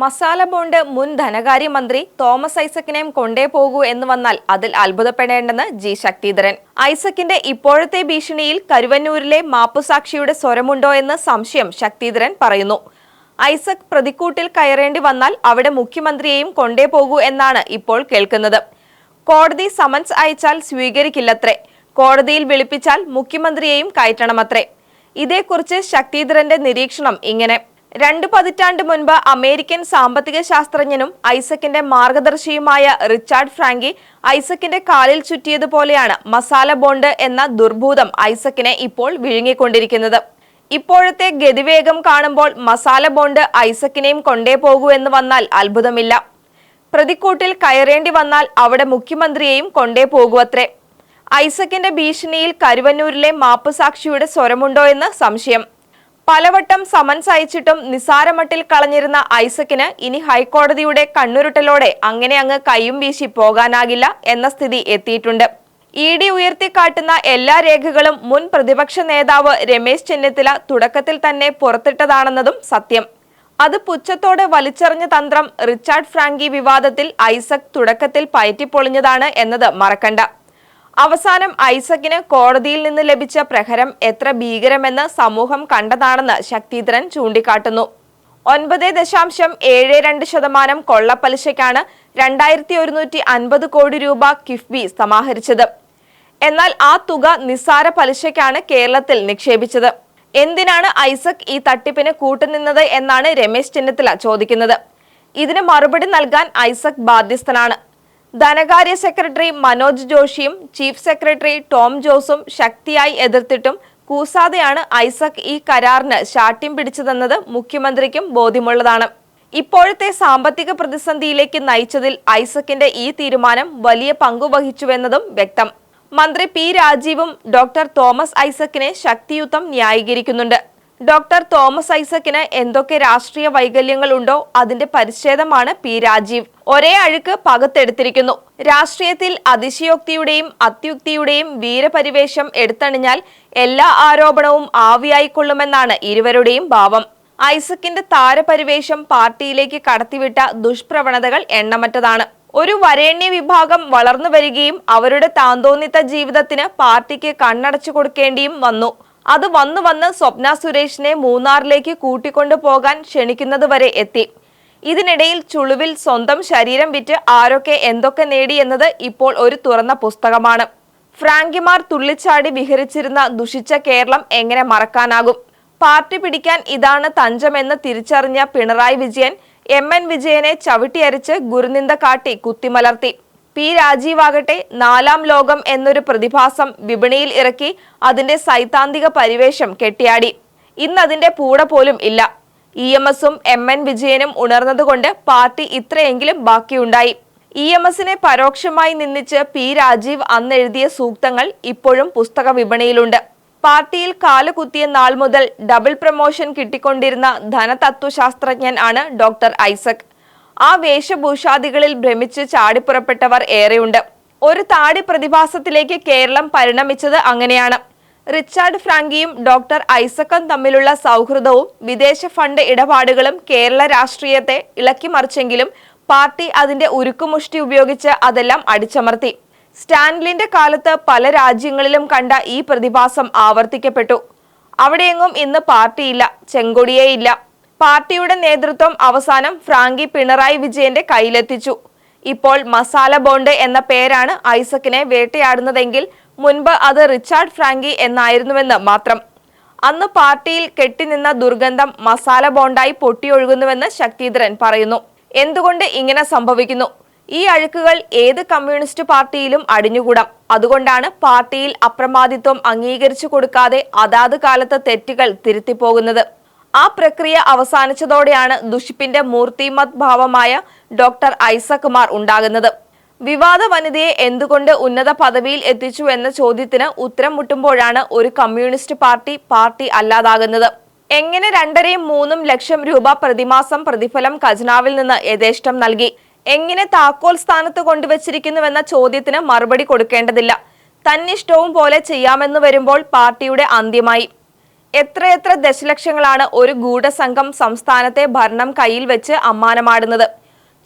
Masala bond മുൻ ധനകാര്യമന്ത്രി Thomas ഐസക്കിനെയും കൊണ്ടേ പോകൂ എന്ന് വന്നാൽ അതിൽ അത്ഭുതപ്പെടേണ്ടെന്ന് ജി ശക്തിധരൻ. ഐസക്കിന്റെ ഇപ്പോഴത്തെ ഭീഷണിയിൽ കരുവന്നൂരിലെ മാപ്പുസാക്ഷിയുടെ സ്വരമുണ്ടോ എന്ന് സംശയം ശക്തിധരൻ പറയുന്നു. ഐസക് പ്രതിക്കൂട്ടിൽ കയറേണ്ടി വന്നാൽ അവിടെ മുഖ്യമന്ത്രിയെയും കൊണ്ടേ പോകൂ എന്നാണ് ഇപ്പോൾ കേൾക്കുന്നത്. കോടതി സമൻസ് അയച്ചാൽ സ്വീകരിക്കില്ലത്രേ. കോടതിയിൽ വിളിപ്പിച്ചാൽ മുഖ്യമന്ത്രിയെയും കയറ്റണമത്രേ. ഇതേക്കുറിച്ച് ശക്തിധരന്റെ നിരീക്ഷണം ഇങ്ങനെ. രണ്ടു പതിറ്റാണ്ട് മുൻപ് അമേരിക്കൻ സാമ്പത്തിക ശാസ്ത്രജ്ഞനും ഐസക്കിന്റെ മാർഗദർശിയുമായ റിച്ചാർഡ് ഫ്രാങ്കി ഐസക്കിന്റെ കാലിൽ ചുറ്റിയതുപോലെയാണ് മസാല ബോണ്ട് എന്ന ദുർഭൂതം ഐസക്കിനെ ഇപ്പോൾ വിഴുങ്ങിക്കൊണ്ടിരിക്കുന്നത്. ഇപ്പോഴത്തെ ഗതിവേഗം കാണുമ്പോൾ മസാല ബോണ്ട് ഐസക്കിനെയും കൊണ്ടേ പോകൂ വന്നാൽ അത്ഭുതമില്ല. പ്രതിക്കൂട്ടിൽ കയറേണ്ടി വന്നാൽ അവിടെ മുഖ്യമന്ത്രിയെയും കൊണ്ടേ പോകുവത്രേ. ഐസക്കിന്റെ ഭീഷണിയിൽ കരുവന്നൂരിലെ മാപ്പുസാക്ഷിയുടെ സ്വരമുണ്ടോ എന്ന് സംശയം. പലവട്ടം സമൻസ് അയച്ചിട്ടും നിസാരമട്ടിൽ കളഞ്ഞിരുന്ന ഐസക്കിന് ഇനി ഹൈക്കോടതിയുടെ കണ്ണുരുട്ടലോടെ അങ്ങനെ അങ്ങ് കൈയും വീശി പോകാനാകില്ല എന്ന സ്ഥിതി എത്തിയിട്ടുണ്ട്. ഇ ഡി ഉയർത്തിക്കാട്ടുന്ന എല്ലാ രേഖകളും മുൻ പ്രതിപക്ഷ നേതാവ് രമേശ് ചെന്നിത്തല തുടക്കത്തിൽ തന്നെ പുറത്തിട്ടതാണെന്നതും സത്യം. അത് പുച്ഛത്തോടെ വലിച്ചെറിഞ്ഞ തന്ത്രം റിച്ചാർഡ് ഫ്രാങ്കി വിവാദത്തിൽ ഐസക് തുടക്കത്തിൽ പയറ്റിപ്പൊളിഞ്ഞതാണ് എന്നത് മറക്കണ്ട. അവസാനം ഐസക്കിന് കോടതിയിൽ നിന്ന് ലഭിച്ച പ്രഹരം എത്ര ഭീകരമെന്ന് സമൂഹം കണ്ടതാണെന്ന് ശക്തിധരൻ ചൂണ്ടിക്കാട്ടുന്നു. ഒൻപത് ദശാംശം ഏഴ് രണ്ട് ശതമാനം കൊള്ളപ്പലിശയ്ക്കാണ് രണ്ടായിരത്തി ഒരുന്നൂറ്റി അൻപത് കോടി രൂപ കിഫ്ബി സമാഹരിച്ചത്. എന്നാൽ ആ തുക നിസ്സാര പലിശയ്ക്കാണ് കേരളത്തിൽ നിക്ഷേപിച്ചത്. എന്തിനാണ് ഐസക് ഈ തട്ടിപ്പിന് കൂട്ടുനിന്നത് എന്നാണ് രമേശ് ചെന്നിത്തല ചോദിക്കുന്നത്. ഇതിന് മറുപടി നൽകാൻ ഐസക് ബാധ്യസ്ഥനാണ്. ധനകാര്യ സെക്രട്ടറി മനോജ് ജോഷിയും ചീഫ് സെക്രട്ടറി ടോം ജോസും ശക്തിയായി എതിർത്തിട്ടും കൂസാതെയാണ് ഐസക് ഈ കരാറിന് ശാഠ്യം പിടിച്ചതെന്നത് മുഖ്യമന്ത്രിക്കും ബോധ്യമുള്ളതാണ്. ഇപ്പോഴത്തെ സാമ്പത്തിക പ്രതിസന്ധിയിലേക്ക് നയിച്ചതിൽ ഐസക്കിന്റെ ഈ തീരുമാനം വലിയ പങ്കുവഹിച്ചുവെന്നതും വ്യക്തം. മന്ത്രി പി രാജീവും ഡോക്ടർ തോമസ് ഐസക്കിനെ ശക്തിയുക്തം ന്യായീകരിക്കുന്നുണ്ട്. ഡോക്ടർ തോമസ് ഐസക്കിന് എന്തൊക്കെ രാഷ്ട്രീയ വൈകല്യങ്ങൾ ഉണ്ടോ അതിന്റെ പരിച്ഛേദമാണ് പി രാജീവ്. ഒരേ അഴുക്ക് പകത്തെടുത്തിരിക്കുന്നു. രാഷ്ട്രീയത്തിൽ അതിശയോക്തിയുടെയും അത്യുക്തിയുടെയും വീരപരിവേഷം എടുത്തണിഞ്ഞാൽ എല്ലാ ആരോപണവും ആവിയായിക്കൊള്ളുമെന്നാണ് ഇരുവരുടെയും ഭാവം. ഐസക്കിന്റെ താരപരിവേഷം പാർട്ടിയിലേക്ക് കടത്തിവിട്ട ദുഷ്പ്രവണതകൾ എണ്ണമറ്റതാണ്. ഒരു വരേണ്യ വിഭാഗം വളർന്നു വരികയും അവരുടെ താന്തോന്നിത്ത ജീവിതത്തിന് പാർട്ടിക്ക് കണ്ണടച്ചു കൊടുക്കേണ്ടിയും വന്നു. അത് വന്നു വന്ന് സ്വപ്ന സുരേഷിനെ മൂന്നാറിലേക്ക് കൂട്ടിക്കൊണ്ടു പോകാൻ ക്ഷണിക്കുന്നത് വരെ എത്തി. ഇതിനിടയിൽ ചുളുവിൽ സ്വന്തം ശരീരം വിറ്റ് ആരൊക്കെ എന്തൊക്കെ നേടി എന്നത് ഇപ്പോൾ ഒരു തുറന്ന പുസ്തകമാണ്. ഫ്രാങ്കിമാർ തുള്ളിച്ചാടി വിഹരിച്ചിരുന്ന ദുഷിച്ച കേരളം എങ്ങനെ മറക്കാനാകും? പാർട്ടി പിടിക്കാൻ ഇതാണ് തഞ്ചമെന്ന് തിരിച്ചറിഞ്ഞ പിണറായി വിജയൻ എം എൻ വിജയനെ ചവിട്ടിയരിച്ച് ഗുരുനിന്ദ കാട്ടി കുത്തിമലർത്തി. പി രാജീവാകട്ടെ നാലാം ലോകം എന്നൊരു പ്രതിഭാസം വിപണിയിൽ ഇറക്കി അതിന്റെ സൈദ്ധാന്തിക പരിവേഷം കെട്ടിയാടി. ഇന്നതിന്റെ പൂട പോലും ഇല്ല. ഇ എം എസും എം എൻ വിജയനും ഉണർന്നതുകൊണ്ട് പാർട്ടി ഇത്രയെങ്കിലും ബാക്കിയുണ്ടായി. ഇ എം എസിനെ പരോക്ഷമായി നിന്നിച്ച് പി രാജീവ് അന്നെഴുതിയ സൂക്തങ്ങൾ ഇപ്പോഴും പുസ്തക വിപണിയിലുണ്ട്. പാർട്ടിയിൽ കാലുകുത്തിയ നാൾ മുതൽ ഡബിൾ പ്രമോഷൻ കിട്ടിക്കൊണ്ടിരുന്ന ധനതത്വശാസ്ത്രജ്ഞൻ ആണ് ഡോക്ടർ ഐസക്. ആ വേഷഭൂഷാദികളിൽ ഭ്രമിച്ച് ചാടിപ്പുറപ്പെട്ടവർ ഏറെയുണ്ട്. ഒരു താടി പ്രതിഭാസത്തിലേക്ക് കേരളം പരിണമിച്ചത് അങ്ങനെയാണ്. റിച്ചാർഡ് ഫ്രാങ്കിയും ഡോക്ടർ ഐസക്കും തമ്മിലുള്ള സൗഹൃദവും വിദേശ ഫണ്ട് ഇടപാടുകളും കേരള രാഷ്ട്രീയത്തെ ഇളക്കിമറിച്ചെങ്കിലും പാർട്ടി അതിന്റെ ഉരുക്കുമുഷ്ടി ഉപയോഗിച്ച് അതെല്ലാം അടിച്ചമർത്തി. സ്റ്റാൻലിന്റെ കാലത്ത് പല രാജ്യങ്ങളിലും കണ്ട ഈ പ്രതിഭാസം ആവർത്തിക്കപ്പെട്ടു. അവിടെയെങ്ങും ഇന്ന് പാർട്ടിയില്ല ചെങ്കൊടിയേയില്ല. പാർട്ടിയുടെ നേതൃത്വം അവസാനം ഫ്രാങ്കി പിണറായി വിജയന്റെ കയ്യിലെത്തിച്ചു. ഇപ്പോൾ മസാല ബോണ്ട് എന്ന പേരാണ് ഐസക്കിനെ വേട്ടയാടുന്നതെങ്കിൽ മുൻപ് അത് റിച്ചാർഡ് ഫ്രാങ്കി എന്നായിരുന്നുവെന്ന് മാത്രം. അന്ന് പാർട്ടിയിൽ കെട്ടിനിന്ന ദുർഗന്ധം മസാല ബോണ്ടായി പൊട്ടിയൊഴുകുന്നുവെന്ന് ശക്തിധരൻ പറയുന്നു. എന്തുകൊണ്ട് ഇങ്ങനെ സംഭവിക്കുന്നു? ഈ അഴുക്കുകൾ ഏത് കമ്മ്യൂണിസ്റ്റ് പാർട്ടിയിലും അടിഞ്ഞുകൂടാം. അതുകൊണ്ടാണ് പാർട്ടിയിൽ അപ്രമാദിത്വം അംഗീകരിച്ചു കൊടുക്കാതെ അതാത് കാലത്ത് തെറ്റുകൾ തിരുത്തിപ്പോകുന്നത്. ആ പ്രക്രിയ അവസാനിച്ചതോടെയാണ് ദുഷിപ്പിന്റെ മൂർത്തിമത് ഭാവമായ ഡോക്ടർ ഐസക് കുമാർ ഉണ്ടാകുന്നത്. വിവാദ വനിതയെ എന്തുകൊണ്ട് ഉന്നത പദവിയിൽ എത്തിച്ചു എന്ന ചോദ്യത്തിന് ഉത്തരം മുട്ടുമ്പോഴാണ് ഒരു കമ്മ്യൂണിസ്റ്റ് പാർട്ടി പാർട്ടി അല്ലാതാകുന്നത്. എങ്ങനെ രണ്ടരയും മൂന്നും ലക്ഷം രൂപ പ്രതിമാസം പ്രതിഫലം ഖജനാവിൽ നിന്ന് യഥേഷ്ടം നൽകി? എങ്ങനെ താക്കോൽ സ്ഥാനത്ത് കൊണ്ടുവച്ചിരിക്കുന്നുവെന്ന ചോദ്യത്തിന് മറുപടി കൊടുക്കേണ്ടതില്ല. തന്നിഷ്ടവും പോലെ ചെയ്യാമെന്ന് വരുമ്പോൾ പാർട്ടിയുടെ അന്ത്യമായി. എത്രയെത്ര ദശലക്ഷങ്ങളാണ് ഒരു ഗൂഢസംഘം സംസ്ഥാനത്തെ ഭരണം കയ്യിൽ വെച്ച് അമ്മാനമാടുന്നത്?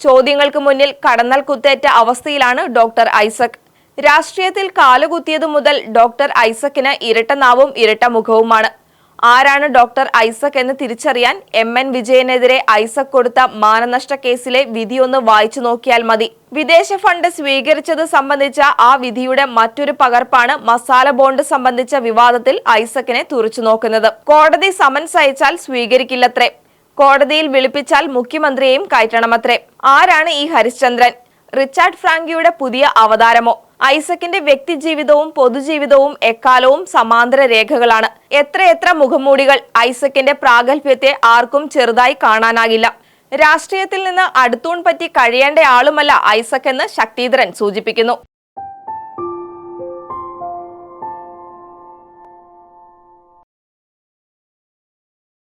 ചോദ്യങ്ങൾക്ക് മുന്നിൽ കടന്നൽ കുത്തേറ്റ അവസ്ഥയിലാണ് ഡോക്ടർ ഐസക്. രാഷ്ട്രീയത്തിൽ കാലുകുത്തിയതു മുതൽ ഡോക്ടർ ഐസക്കിന് ഇരട്ടനാവും ഇരട്ട മുഖവുമാണ് ആരാണ് ഡോക്ടർ ഐസക് എന്ന് തിരിച്ചറിയാൻ എം എൻ വിജയനെതിരെ ഐസക് കൊടുത്ത മാനനഷ്ട കേസിലെ വിധിയൊന്ന് വായിച്ചു നോക്കിയാൽ മതി. വിദേശ ഫണ്ട് സ്വീകരിച്ചത് സംബന്ധിച്ച ആ വിധിയുടെ മറ്റൊരു പകർപ്പാണ് മസാല ബോണ്ട് സംബന്ധിച്ച വിവാദത്തിൽ ഐസക്കിനെ തുറച്ചു നോക്കുന്നത്. കോടതി സമൻസ് അയച്ചാൽ സ്വീകരിക്കില്ലത്രേ. കോടതിയിൽ വിളിപ്പിച്ചാൽ മുഖ്യമന്ത്രിയെയും കയറ്റണമത്രേ. ആരാണ് ഈ ഹരിശ്ചന്ദ്രൻ? റിച്ചാർഡ് ഫ്രാങ്കിയുടെ പുതിയ അവതാരമോ? ഐസക്കിന്റെ വ്യക്തിജീവിതവും പൊതുജീവിതവും എക്കാലവും സമാന്തര രേഖകളാണ്. എത്രയെത്ര മുഖംമൂടികൾ ഐസക്കിന്റെ പ്രാഗൽഭ്യത്തെ ആർക്കും ചെറുതായി കാണാനാകില്ല. രാഷ്ട്രീയത്തിൽ നിന്ന് അടുത്തൂൺ പറ്റി കഴിയേണ്ട ആളുമല്ല ഐസക് എന്ന് ശക്തിധരൻ സൂചിപ്പിക്കുന്നു.